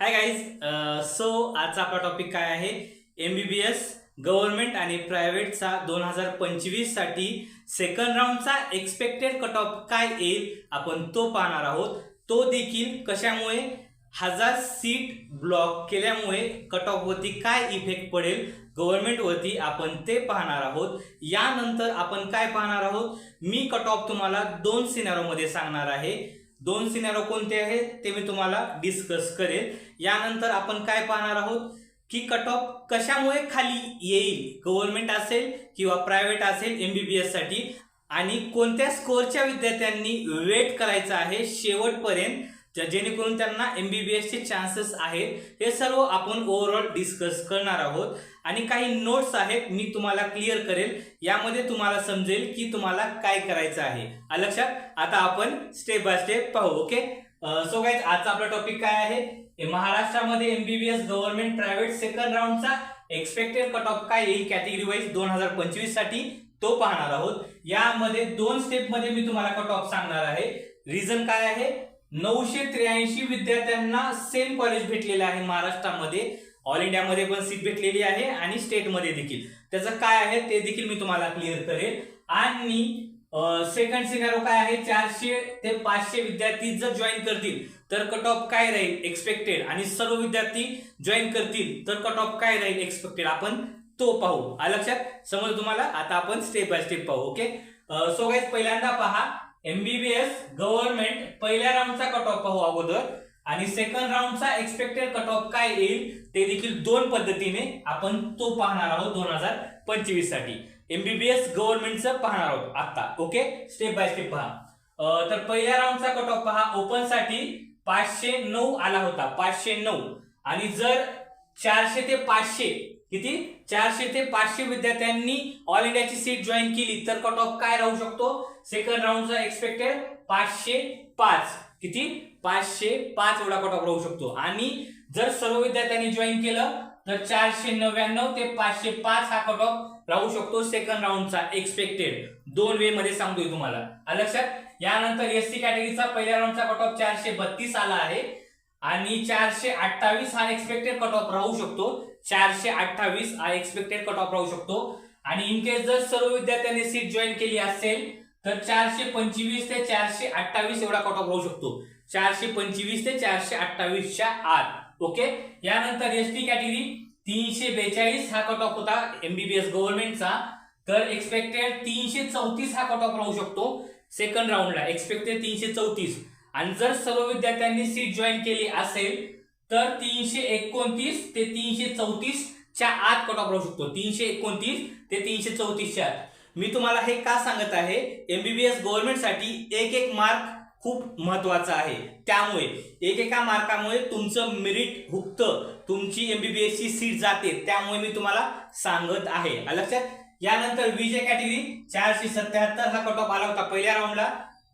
Hi guys so आजचा आपला topic काय आहे? M B B S government आणि प्रायव्हेटचा दोन हजार पंचवीससाठी सेकंड राऊंडचा एक्सपेक्टेड कट ऑफ काय येईल? आपण तो पाहणार आहोत. तो देखील कशामुळे? हजार सीट ब्लॉक केल्यामुळे कट ऑफवरती काय इफेक्ट पडेल? गव्हर्नमेंटवरती आपण ते पाहणार आहोत. यानंतर आपण काय पाहणार आहोत? मी कट ऑफ तुम्हाला दोन सिनारोमध्ये सांगणार आहे. दोन सिनेरो कोणते आहेत ते मी तुम्हाला डिस्कस करेल. यानंतर आपण काय पाहणार आहोत? की कट ऑफ कशामुळे खाली येईल? गव्हर्नमेंट असेल किंवा प्रायव्हेट असेल एमबीबीएससाठी? आणि कोणत्या स्कोअरच्या विद्यार्थ्यांनी वेट करायचं आहे शेवटपर्यंत? जेणेकरून त्यांना एमबीबीएस चे चान्सेस आहेत हे सर्व आपण ओव्हरऑल डिस्कस करणार आहोत. आणि काही नोट्स आहेत मी तुम्हाला क्लिअर करेल. यामध्ये तुम्हाला समजेल की तुम्हाला काय करायचं आहे. लक्षात? आता आपण स्टेप बाय स्टेप पाहू ओके सो गाईज आजचा आपला टॉपिक काय आहे? महाराष्ट्रामध्ये एमबीबीएस गव्हर्नमेंट प्रायव्हेट सेकंड राऊंडचा एक्सपेक्टेड कट ऑफ काय येईल कॅटेगरी वाईज दोन हजार पंचवीससाठी तो पाहणार आहोत. यामध्ये दोन स्टेपमध्ये मी तुम्हाला कट ऑफ सांगणार आहे. रिझन काय आहे? नऊशे त्र्याऐंशी विद्यार्थ्यांना सेम कॉलेज भेटलेलं आहे महाराष्ट्रामध्ये. ऑल इंडियामध्ये पण सीट भेटलेली आहे आणि स्टेटमध्ये देखील. त्याचं काय आहे ते देखील मी तुम्हाला क्लिअर करेल. आणि सेकंड सिनारो काय आहे? चारशे ते पाचशे विद्यार्थी जर जॉईन करतील तर कट ऑफ काय राहील? एक्सपेक्टेड आणि सर्व विद्यार्थी जॉईन करतील तर कट ऑफ काय राहील? एक्सपेक्टेड आपण तो पाहू. आ लक्षात? समज तुम्हाला आता आपण स्टेप बाय स्टेप पाहू ओके सो गाईज पहिल्यांदा पहा. एमबीबीएस गव्हर्नमेंट पहिल्या राऊंडचा कट ऑफ पाहू अगोदर. आणि सेकंड राऊंडचा एक्सपेक्टेड कट ऑफ काय येईल ते देखील दोन पद्धतीने आपण तो पाहणार आहोत दोन हजार पंचवीससाठी. एमबीबीएस गव्हर्नमेंटचं पाहणार आहोत आता ओके स्टेप बाय स्टेप पहा. तर पहिल्या राऊंडचा कट ऑफ पहा. ओपनसाठी पाचशे नऊ आला होता पाचशे नऊ. आणि जर चारशे ते पाचशे किती? चारशे ते पाचशे विद्यार्थ्यांनी ऑल इंडियाची सीट जॉईन केली तर कट ऑफ काय राहू शकतो? सेकंड राऊंडचा एक्सपेक्टेड पाचशे पाच. किती? पाचशे पाच एवढा कट ऑफ राहू शकतो. आणि जर सर्व विद्यार्थ्यांनी जॉईन केलं तर चारशे नव्याण्णव ते पाचशे पाच हा कट ऑफ राहू शकतो सेकंड राऊंडचा एक्सपेक्टेड दोन वे मध्ये सांगतोय तुम्हाला. लक्षात? यानंतर एस सी कॅटेगरीचा पहिल्या राऊंडचा कट ऑफ चारशे बत्तीस आला आहे. आणि चारशे अठ्ठावीस हा एक्सपेक्टेड कट ऑफ राहू शकतो. चारशे अठ्ठावीस हा एक्सपेक्टेड कट ऑफ राहू शकतो. आणि इन केस जर सर्व विद्यार्थ्यांनी सीट जॉईन केली असेल तर चारशे पंचवीस ते चारशे अठ्ठावीस एवढा कट ऑफ राहू शकतो. चारशे पंचवीस ते चारशे अठ्ठावीसच्या आत. ओके यानंतर एस टी कॅटेगरी तीनशे बेचाळीस हा कट ऑफ होता एमबीबीएस गव्हर्नमेंटचा तर एक्सपेक्टेड तीनशे चौतीस हा कट ऑफ राहू शकतो सेकंड राऊंडला एक्सपेक्टेड तीनशे चौतीस. आणि जर सर्व विद्यार्थ्यांनी सीट जॉईन केली असेल तर तीनशे एकोणतीस ते तीनशे चौतीस च्या आत कट ऑफ राहू शकतो. तीनशे एकोणतीस ते तीनशे चौतीसच्या आत. मी तुम्हाला हे का सांगत आहे? एमबीबीएस गव्हर्नमेंटसाठी एक एक मार्क खूप महत्त्वाचा आहे. त्यामुळे एकेका मार्कामुळे तुमचं मेरिट हुकतं. तुमची एमबीबीएस ची सीट जाते. त्यामुळे मी तुम्हाला सांगत आहे. लक्षात? यानंतर विजय कॅटेगरी चारशे सत्याहत्तर हा कट ऑफ आला होता पहिल्या राऊंडला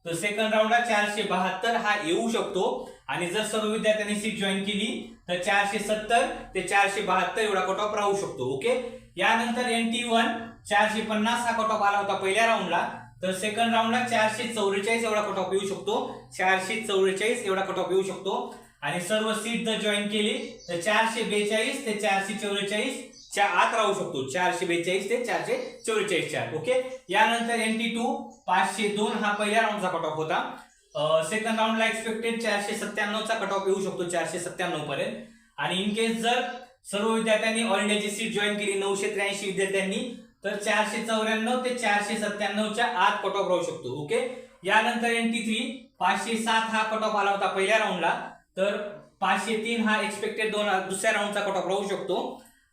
तर सेकंड राऊंडला चारशे बहात्तर हा येऊ शकतो. आणि जर सर्व विद्यार्थ्यांनी सीट जॉईन केली तर चारशे सत्तर ते चारशे बहात्तर एवढा कट ऑफ राहू शकतो. ओके यानंतर एन टी वन चारशे पन्नास हा कट ऑफ आला होता पहिल्या राऊंडला तर सेकंड राऊंडला चारशे चौवेचाळीस एवढा कट ऑफ येऊ शकतो. चारशे चौवेचाळीस एवढा कट ऑफ येऊ शकतो. आणि सर्व सीट जर जॉईन केली तर चारशे बेचाळीस ते चारशे चौवेचाळीस च्या आत राहू शकतो. चारशे बेचाळीस ते चारशे चौवेचाळीस च्या ओके यानंतर एन टी टू पाचशे दोन हा पहिल्या राऊंडचा कट ऑफ होता. सेकंड राऊंडला एक्सपेक्टेड चारशे सत्त्याण्णवचा कट ऑफ येऊ शकतो चारशे सत्त्याण्णव पर्यंत. आणि इन केस जर सर्व विद्यार्थ्यांनी ऑल इंडियाची सीट जॉईन केली नऊशे त्र्याऐंशी विद्यार्थ्यांनी तर चारशे चौऱ्याण्णव ते चारशे सत्त्याण्णवच्या आत कट ऑफ राहू शकतो ओके यानंतर एन टी थ्री पाचशे सात हा कट ऑफ आला होता पहिल्या राऊंडला तर पाचशे तीन हा एक्सपेक्टेड दोन दुसऱ्या राऊंडचा कट ऑफ राहू शकतो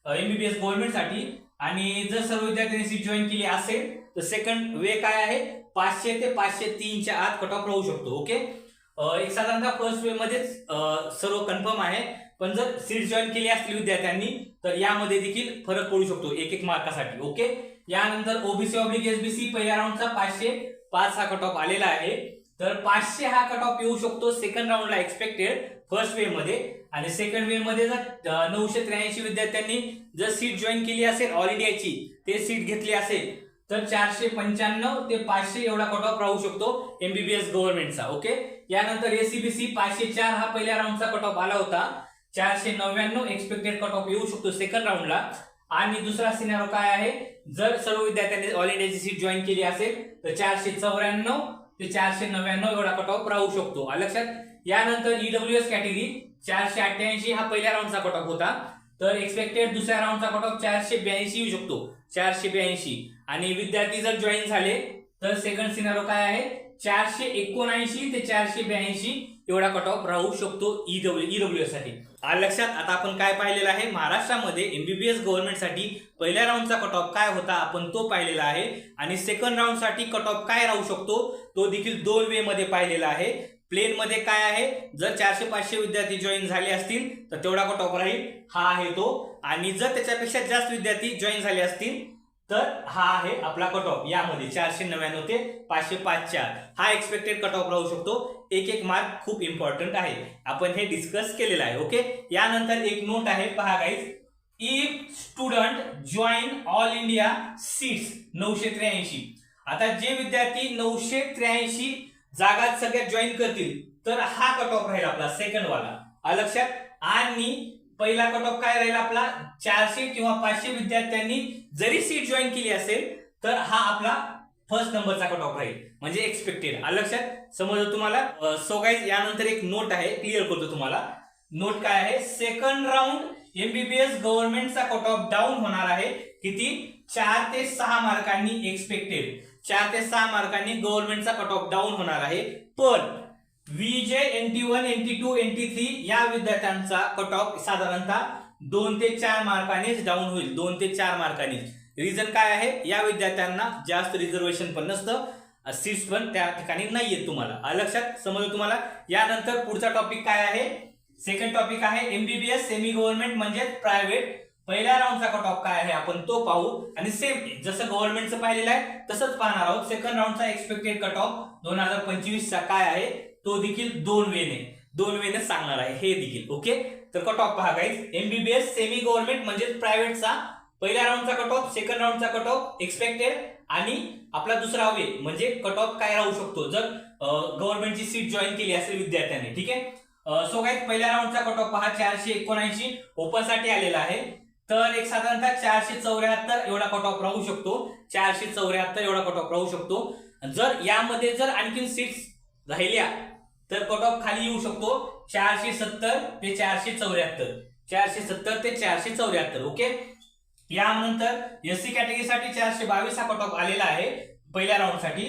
एमबीबीएस गव्हर्नमेंटसाठी आणि जर सर्व विद्यार्थ्यांनी सीट जॉईन केली असेल तर सेकंड वे काय आहे? पाचशे ते पाचशे तीनच्या आत कट ऑफ राहू शकतो ओके एक साधारणतः फर्स्ट वे मध्येच सर्व कन्फर्म आहे. पण जर सीट जॉईन केली असतील विद्यार्थ्यांनी तर यामध्ये देखील फरक पडू शकतो एक एक मार्कासाठी ओके यानंतर ओबीसी ऑब्लिक एसबीसी पहिल्या राऊंडचा पाचशे पाच हा कट ऑफ आलेला आहे. तर पाचशे हा कट ऑफ येऊ शकतो सेकंड राऊंडला एक्सपेक्टेड फर्स्ट वे मध्ये. आणि सेकंड वे मध्ये जर नऊशे त्र्याऐंशी विद्यार्थ्यांनी जर सीट जॉईन केली असेल ऑल इंडियाची ते सीट घेतली असेल तर चारशे पंच्याण्णव ते पाचशे एवढा कट ऑफ राहू शकतो एमबीबीएस गव्हर्नमेंटचा ओके यानंतर एसीबीसी पाचशे चार हा पहिल्या राऊंडचा कट ऑफ आला होता. चारशे नव्याण्णव एक्सपेक्टेड कट ऑफ येऊ शकतो सेकंड राऊंडला आणि दुसरा सिनेरो काय आहे? जर सर्व विद्यार्थ्यांनी ऑल इंडियाची सीट जॉईन केली असेल तर चारशे चौऱ्याण्णव ते चारशे नव्याण्णव एवढा कट ऑफ राहू शकतो. लक्षात? यानंतर E ईडब्ल्यू एस कॅटेगरी चारशे अठ्ठ्याऐंशी हा पहिल्या राऊंडचा कट ऑफ होता. तर एक्सपेक्टेड दुसऱ्या राऊंडचा कट ऑफ चारशे ब्याऐंशी येऊ शकतो. चारशे ब्याऐंशी. आणि विद्यार्थी जर जॉईन झाले तर सेकंड सिनारो काय आहे? चारशे एकोणऐंशी ते चारशे ब्याऐंशी एवढा कट ऑफ राहू शकतो ईडब्ल्यू ईडब्ल्यू एससाठी. लक्षात आता आपण काय पाहिलेलं आहे? महाराष्ट्रामध्ये एमबीबीएस गव्हर्नमेंटसाठी पहिल्या राऊंडचा कट ऑफ काय होता? आपण तो पाहिलेला आहे. आणि सेकंड राऊंडसाठी कट ऑफ काय राहू शकतो? तो देखील दोन वे मध्ये पाहिलेला आहे. प्लेन मध्ये काय आहे? जर चारशे पाचशे विद्यार्थी जॉईन झाले असतील तर तेवढा कट ऑफ राहील. हा आहे तो. आणि जर त्याच्यापेक्षा जास्त विद्यार्थी जॉईन झाले असतील तर हा आहे आपला कट ऑफ यामध्ये चारशे नव्याण्णव ते पाचशे पाचच्या. हा एक्सपेक्टेड कट ऑफ राहू शकतो. एक एक मार्क खूप इम्पॉर्टंट आहे. आपण हे डिस्कस केलेलं आहे ओके यानंतर एक नोट आहे पहा guys if student join all India seats नऊशे त्र्याऐंशी. आता जे विद्यार्थी नऊशे त्र्याऐंशी जागा सगळ्यात जॉईन करतील तर हा कट ऑफ राहील आपला सेकंड वाला. लक्षात? आणि पहिला कट ऑफ काय राहील आपला? चारशे किंवा पाचशे विद्यार्थ्यांनी जरी सीट जॉईन केली असेल तर हा आपला फर्स्ट नंबरचा कट ऑफ राहील. म्हणजे एक्सपेक्टेड लक्षात? समजलं तुम्हाला? सो गाईज यानंतर एक नोट आहे. क्लिअर करतो तुम्हाला. नोट काय आहे? सेकंड राऊंड एमबीबीएस गव्हर्नमेंटचा कट ऑफ डाऊन होणार आहे. किती? चार ते सहा मार्कांनी एक्सपेक्टेड चार ते सहा मार्कांनी गव्हर्नमेंटचा कट ऑफ डाऊन होणार आहे. पण VJ N T one N T two N T three या विद्यार्थ्यांचा कट ऑफ साधारणतः दोन ते चार मार्कांनीच डाऊन होईल. दोन ते चार मार्कांनीच. रिझन काय आहे? या विद्यार्थ्यांना जास्त रिझर्वेशन पण नसतं. सीट्स पण त्या ठिकाणी नाही येत तुम्हाला लक्षात समजलं तुम्हाला? यानंतर पुढचा टॉपिक काय आहे? सेकंड टॉपिक आहे एमबीबीएस सेमी गव्हर्नमेंट म्हणजे प्रायव्हेट पहिल्या राऊंडचा कट ऑफ काय आहे? आपण तो पाहू. आणि सेम जसं गव्हर्नमेंटचं पाहिलेलं आहे तसंच पाहणार आहोत. सेकंड राऊंडचा एक्सपेक्टेड कट ऑफ दोन हजार पंचवीसचा काय आहे? तो देखील दोन वेने. दोन वेने सांगणार आहे. हे देखील. ओके तर कट ऑफ पहा गाईज एमबीबीएस सेमी गव्हर्नमेंट म्हणजे प्रायव्हेटचा पहिल्या राऊंडचा कट ऑफ सेकंड राऊंडचा कट ऑफ एक्सपेक्टेड आणि आपला दुसरा वे म्हणजे कट ऑफ काय राहू शकतो? जर गव्हर्नमेंटची सीट जॉईन केली असेल विद्यार्थ्यांनी. ठीक आहे? सो काय पहिल्या राऊंडचा कट ऑफ पहा. चारशे एकोणऐंशी ओपनसाठी आलेला आहे. तर एक साधारणतः चारशे चौऱ्याहत्तर एवढा कट ऑफ राहू शकतो. चारशे चौऱ्याहत्तर एवढा कट ऑफ राहू शकतो. जर यामध्ये जर आणखीन सीट्स राहिल्या तर कट ऑफ खाली येऊ शकतो चारशे सत्तर ते चारशे चौऱ्याहत्तर. चारशे सत्तर ते चारशे चौऱ्याहत्तर ओके यानंतर एस सी कॅटेगरीसाठी चारशे बावीस हा कट ऑफ आलेला आहे पहिल्या राऊंडसाठी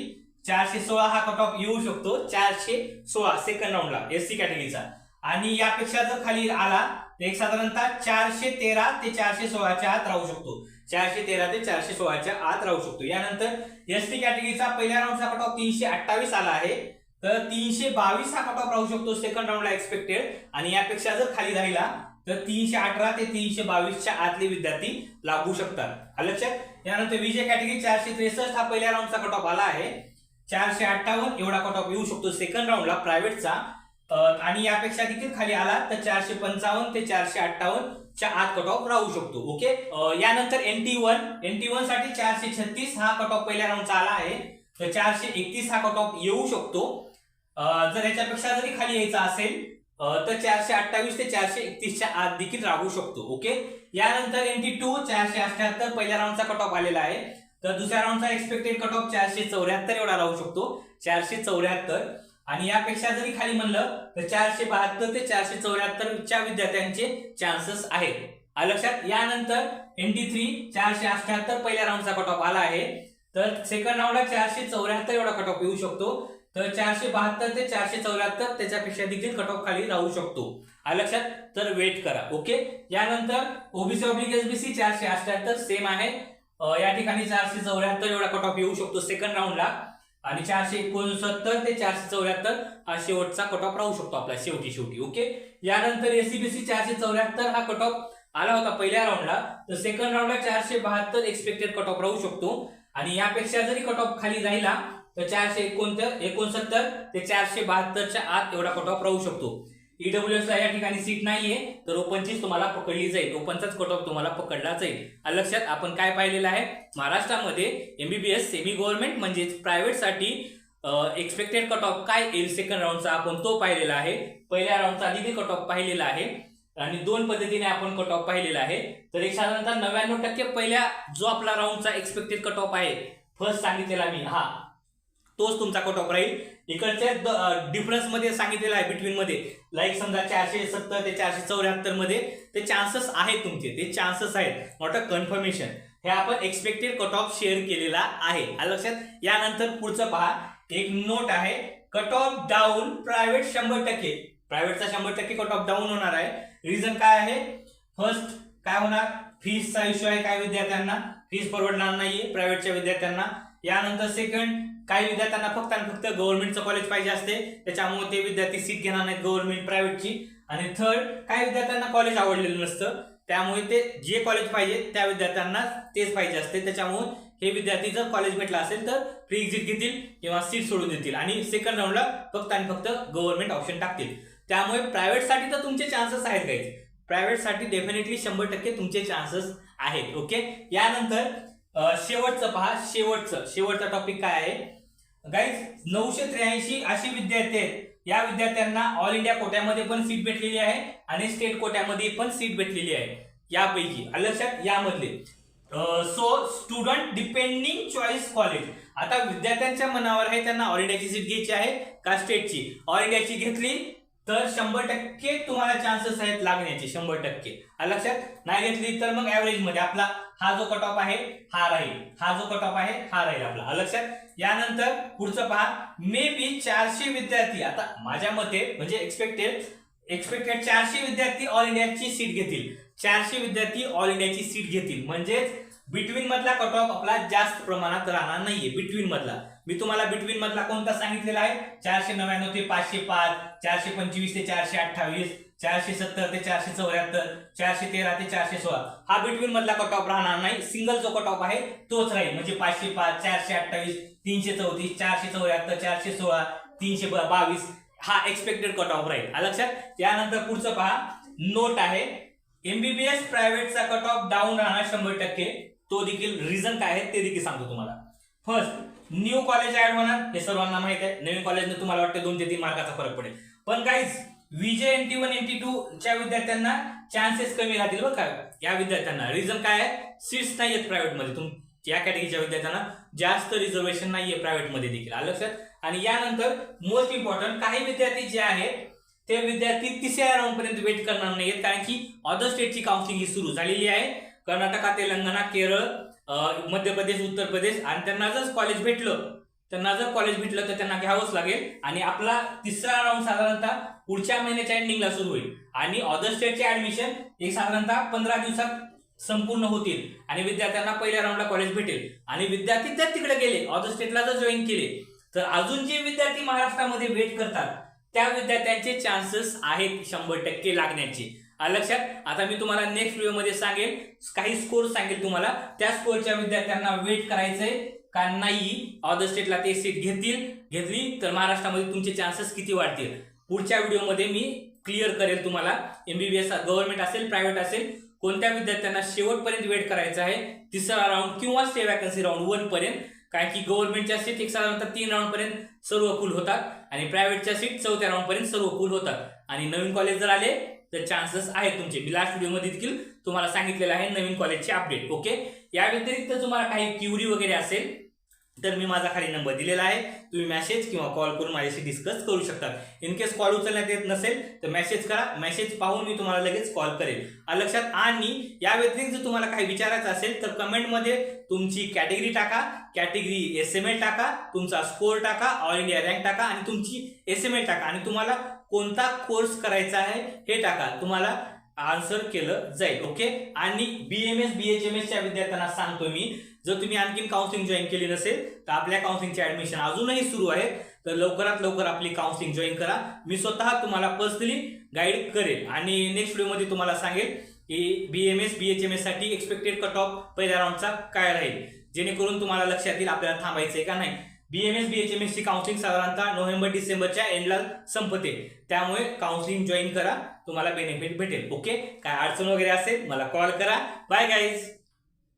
चारशे सोळा हा कट ऑफ येऊ शकतो चारशे सोळा सेकंड राऊंडला एस सी कॅटेगरीचा आणि यापेक्षा जर खाली आला तर एक साधारणतः चारशे तेरा ते चारशे सोळाच्या आत राहू शकतो. चारशे तेरा ते चारशे सोळाच्या आत राहू शकतो. यानंतर एस कॅटेगरीचा पहिल्या राऊंडचा कट ऑफ तीनशे अठ्ठावीस आला आहे. तर तीनशे बावीस हा कटॉप राहू शकतो सेकंड राऊंडला एक्सपेक्टेड आणि यापेक्षा जर खाली राहिला तर तीनशे अठरा ते तीनशे बावीसच्या आतले विद्यार्थी लागू शकतात. आलं लक्षात? यानंतर विजय कॅटेगरी चारशे त्रेसष्ट हा पहिल्या राऊंडचा कटॉप आला आहे. चारशे अठ्ठावन्न एवढा कटॉप येऊ शकतो सेकंड राऊंडला प्रायव्हेटचा आणि यापेक्षा देखील खाली आला तर चारशे पंचावन्न ते चारशे अठ्ठावन्न च्या आत कट ऑफ राहू शकतो. ओके? यानंतर N T one N T वनसाठी चारशे छत्तीस हा कट ऑफ पहिल्या राऊंडचा आला आहे. तर चारशे एकतीस हा कट ऑफ येऊ शकतो. जर याच्यापेक्षा जरी खाली यायचा असेल तर चारशे अठ्ठावीस ते चारशे एकतीसच्या आत देखील राहू शकतो ओके? यानंतर एनटी टू चारशे अठ्याहत्तर पहिल्या राऊंडचा कट ऑफ आलेला आहे. तर दुसऱ्या राऊंडचा एक्सपेक्टेड कट ऑफ चारशे चौऱ्याहत्तर एवढा राहू शकतो चारशे चौऱ्याहत्तर. आणि यापेक्षा जरी खाली म्हणलं तर चारशे बहात्तर ते चारशे चौऱ्याहत्तरच्या विद्यार्थ्यांचे चान्सेस आहेत. लक्षात? यानंतर एनटी थ्री चारशे अठ्याहत्तर पहिल्या राऊंडचा कट ऑफ आला आहे. तर सेकंड राऊंडला चारशे चौऱ्याहत्तर एवढा कट ऑफ येऊ शकतो. तर चारशे बहात्तर ते चारशे चौऱ्याहत्तर त्याच्यापेक्षा देखील कट ऑफ खाली राहू शकतो. आलं लक्षात? तर वेट करा ओके यानंतर ओबीसी ऑब्लिक एसबीसी चारशे अठ्याहत्तर सेम आहे. या ठिकाणी चारशे चौऱ्याहत्तर एवढा कट ऑफ येऊ शकतो सेकंड राऊंडला आणि चारशे एकोणसत्तर ते चारशे चौऱ्याहत्तर हा शेवटचा कट ऑफ राहू शकतो आपला शेवटी शेवटी ओके यानंतर एसीबीसी चारशे चौऱ्याहत्तर हा कट ऑफ आला होता पहिल्या राऊंडला तर सेकंड राऊंडला चारशे बहात्तर एक्सपेक्टेड कट ऑफ राहू शकतो. आणि यापेक्षा जरी कट ऑफ खाली राहिला तर चारशे एकोणतर एकोणसत्तर ते चारशे बहात्तरच्या आत एवढा कट ऑफ राहू शकतो. ईडब्ल्यू एस या ठिकाणी सीट नाहीये तर ओपनचीच तुम्हाला पकडली जाईल. ओपनचाच कट ऑफ तुम्हाला पकडला जाईल. लक्षात आपण काय पाहिलेलं आहे? महाराष्ट्रामध्ये एमबीबीएस सेमी गव्हर्नमेंट म्हणजेच प्रायव्हेटसाठी एक्सपेक्टेड कट ऑफ काय येईल सेकंड राऊंडचा आपण तो पाहिलेला आहे. पहिल्या राऊंडचा आधी कट ऑफ पाहिलेला आहे. आणि दोन पद्धतीने आपण कट ऑफ पाहिलेला आहे. तर एक साधारणतः नव्याण्णव टक्के पहिल्या जो आपला राऊंडचा एक्सपेक्टेड कट ऑफ आहे फर्स्ट सांगितलेला मी. हा. तोच तुमचा कट ऑफ राहील. इकडच्या डिफरन्समध्ये सांगितलेला आहे बिटवीन मध्ये. लाईक समजा चारशे सत्तर ते चारशे चौऱ्याहत्तरमध्ये ते चान्सेस आहेत तुमचे. ते चान्सेस आहेत. नॉट अ कन्फर्मेशन हे आपण एक्सपेक्टेड कट ऑफ शेअर केलेला आहे. लक्षात यानंतर पुढचं पहा. एक नोट आहे कट ऑफ डाऊन प्रायव्हेट शंभर टक्के. प्रायव्हेटचा शंभर टक्के कट ऑफ डाऊन होणार आहे. रिझन काय आहे? फर्स्ट काय होणार? फीजचा इश्यू आहे काय विद्यार्थ्यांना? फीज परवडणार नाहीये प्रायव्हेटच्या विद्यार्थ्यांना. यानंतर सेकंड काही विद्यार्थ्यांना फक्त आणि फक्त गव्हर्नमेंटचं कॉलेज पाहिजे असते. त्याच्यामुळे ते विद्यार्थी सीट घेणार नाहीत गव्हर्नमेंट प्रायव्हेटची आणि थर्ड काही विद्यार्थ्यांना कॉलेज आवडलेलं नसतं. त्यामुळे ते जे कॉलेज पाहिजे त्या विद्यार्थ्यांना तेच पाहिजे असते. त्याच्यामुळे हे विद्यार्थी जर कॉलेज भेटला असेल तर फ्री एक्झिट घेतील किंवा सीट सोडून देतील. आणि सेकंड राऊंडला फक्त आणि फक्त गव्हर्नमेंट ऑप्शन टाकतील. त्यामुळे प्रायव्हेटसाठी तर तुमचे चान्सेस आहेत काहीच प्रायव्हेटसाठी डेफिनेटली शंभर टक्के तुमचे चान्सेस आहेत ओके यानंतर शेवटचं पहा शेवटचं. शेवटचा टॉपिक काय आहे? गाईज नऊशे त्र्याऐंशी असे विद्यार्थी आहेत. या विद्यार्थ्यांना ऑल इंडिया कोट्यामध्ये पण सीट भेटलेली आहे आणि स्टेट कोट्यामध्ये पण सीट भेटलेली आहे. यापैकी लक्षात यामधले. So student depending choice college आता विद्यार्थ्यांच्या मनावर आहे त्यांना ऑल इंडियाची सीट घ्यायची आहे का स्टेटची ऑल इंडियाची घेतली तर शंभर टक्के तुम्हाला चान्सेस आहेत लागण्याचे शंभर टक्के. लक्षात नाही घेतली तर मग ऍव्हरेजमध्ये आपला हा जो कट ऑफ आहे हा राहील. हा जो कट ऑफ आहे हा राहील आपला. लक्षात यानंतर पुढचं पहा. मे बी चारशे विद्यार्थी आता माझ्या मते म्हणजे एक्सपेक्टेड एक्सपेक्टेड चारशे विद्यार्थी ऑल इंडियाची सीट घेतील. चारशे विद्यार्थी ऑल इंडियाची सीट घेतील. म्हणजेच बिटवीन मधला कट ऑफ आपला जास्त प्रमाणात राहणार नाहीये बिटवीन मधला. मी तुम्हाला बिटवीन मधला कोणता सांगितलेला आहे? चारशे नव्याण्णव ते पाचशे पाच चारशे पंचवीस ते चारशे अठ्ठावीस चारशे सत्तर ते चारशे चौऱ्याहत्तर चारशे तेरा ते चारशे सोळा. हा बिटवीन मधला कट ऑफ राहणार नाही? सिंगल जो कट ऑफ आहे तोच राहील. म्हणजे पाचशे पाच चारशे अठ्ठावीस तीनशे चौतीस चारशे चौऱ्याहत्तर चारशे सोळा तीनशे बावीस हा एक्सपेक्टेड कट ऑफ राहील. लक्षात? त्यानंतर पुढचं पहा. नोट आहे एमबीबीएस प्रायव्हेटचा कट ऑफ डाऊन राहणार शंभर टक्के. तो देखील रिझन काय आहे? ते देखील सांगतो तुम्हाला. फर्स्ट न्यू कॉलेज ऍड होणार हे सर्वांना माहीत आहे. नवीन कॉलेजने तुम्हाला वाटतं दोन ते तीन मार्काचा फरक पडेल. पण काहीच VJ N T one N T two च्या विद्यार्थ्यांना चान्सेस कमी राहतील बरं का? या विद्यार्थ्यांना. रिझन काय आहे? सीट्स नाही आहेत प्रायव्हेटमध्ये तुम या कॅटेगरीच्या विद्यार्थ्यांना जास्त रिझर्वेशन नाहीये प्रायव्हेटमध्ये देखील. आलं लक्षात? आणि यानंतर मोस्ट इम्पॉर्टंट काही विद्यार्थी जे आहेत ते विद्यार्थी तिसऱ्या राऊंड पर्यंत वेट करणार नाहीत कारण की अदर स्टेटची काउन्सिलिंग ही सुरू झालेली आहे. कर्नाटका तेलंगणा केरळ मध्य प्रदेश उत्तर प्रदेश आणि त्यांना जर कॉलेज भेटलं त्यांना जर कॉलेज भेटलं तर त्यांना घ्यावंच लागेल. आणि आपला तिसरा राऊंड साधारणतः पुढच्या महिन्याच्या एंडिंगला सुरू होईल. आणि ऑदर स्टेटचे ऍडमिशन एक साधारणतः पंधरा दिवसात संपूर्ण होतील. आणि विद्यार्थ्यांना पहिल्या राऊंडला कॉलेज भेटेल. आणि विद्यार्थी जर तिकडे गेले ऑदर स्टेटला जर जॉईन केले तर अजून जे विद्यार्थी महाराष्ट्रामध्ये वेट करतात त्या विद्यार्थ्यांचे चान्सेस आहेत शंभर टक्के लागण्याचे. आलं लक्षात? आता मी तुम्हाला नेक्स्ट व्हिडिओमध्ये सांगेल काही स्कोर सांगेल तुम्हाला. त्या स्कोरच्या विद्यार्थ्यांना वेट करायचंय का नाही? अदर स्टेटला ते सीट घेतील घेतली तर महाराष्ट्रामध्ये तुमचे चान्सेस किती वाढतील? पुढच्या व्हिडिओमध्ये मी क्लिअर करेल तुम्हाला. एमबीबीएस गव्हर्नमेंट असेल प्रायव्हेट असेल कोणत्या विद्यार्थ्यांना शेवटपर्यंत वेट करायचं आहे? तिसरा राऊंड किंवा स्टे वॅकन्सी राऊंड वन पर्यंत. कारण की गव्हर्नमेंटच्या सीट एक साधारणतः तीन राऊंडपर्यंत सर्व फुल होतात. आणि प्रायव्हेटच्या सीट चौथ्या राऊंड पर्यंत सर्व फुल होतात. आणि नवीन कॉलेज जर आले तर चान्सेस आहेत तुमचे. मी लास्ट व्हिडिओमध्ये देखील तुम्हाला सांगितलेलं आहे नवीन कॉलेजचे अपडेट ओके या व्यतिरिक्त तुम्हाला काही क्युरी वगैरे असेल तर मी माझा खाली नंबर दिलेला आहे. तुम्ही मेसेज किंवा कॉल करून माझ्याशी डिस्कस करू शकता. इन केस कॉल उचलण्यात येत नसेल तर मेसेज करा. मेसेज पाहून मी तुम्हाला लगेच कॉल करेल. लक्षात आणि या व्यतिरिक्त तुम्हाला काही विचारायचं असेल तर कमेंटमध्ये तुमची कॅटेगरी टाका. कॅटेगरी एस एम एल टाका. तुमचा स्कोर टाका. ऑल इंडिया रँक टाका. आणि तुमची एस एम एल टाका. आणि तुम्हाला कोणता कोर्स करायचा आहे हे टाका. तुम्हाला आन्सर केलं जाईल ओके आणि B M S B H M एसच्या विद्यार्थ्यांना सांगतो मी. जर तुम्ही आणखीन काउन्सिलिंग जॉईन केली नसेल तर आपल्या काउन्सिलिंगचे ऍडमिशन अजूनही सुरू आहे. तर लवकरात लवकर आपली काउन्सिलिंग जॉईन करा. मी स्वतः तुम्हाला पर्सनली गाईड करेल. आणि नेक्स्ट व्हिडिओमध्ये तुम्हाला सांगेल की B M S B H M एससाठी expected cut off पहिल्या राऊंडचा काय राहील. जेणेकरून तुम्हाला लक्षात येईल आपल्याला थांबायचं आहे का नाही. बीएमएस बीएचएमएस ची काउन्सिलिंग साधारणतः नोव्हेंबर डिसेंबरच्या एंडला संपते. त्यामुळे काउन्सिलिंग जॉईन करा तुम्हाला बेनिफिट भेटेल. ओके काय अडचण वगैरे असेल मला कॉल करा. Bye guys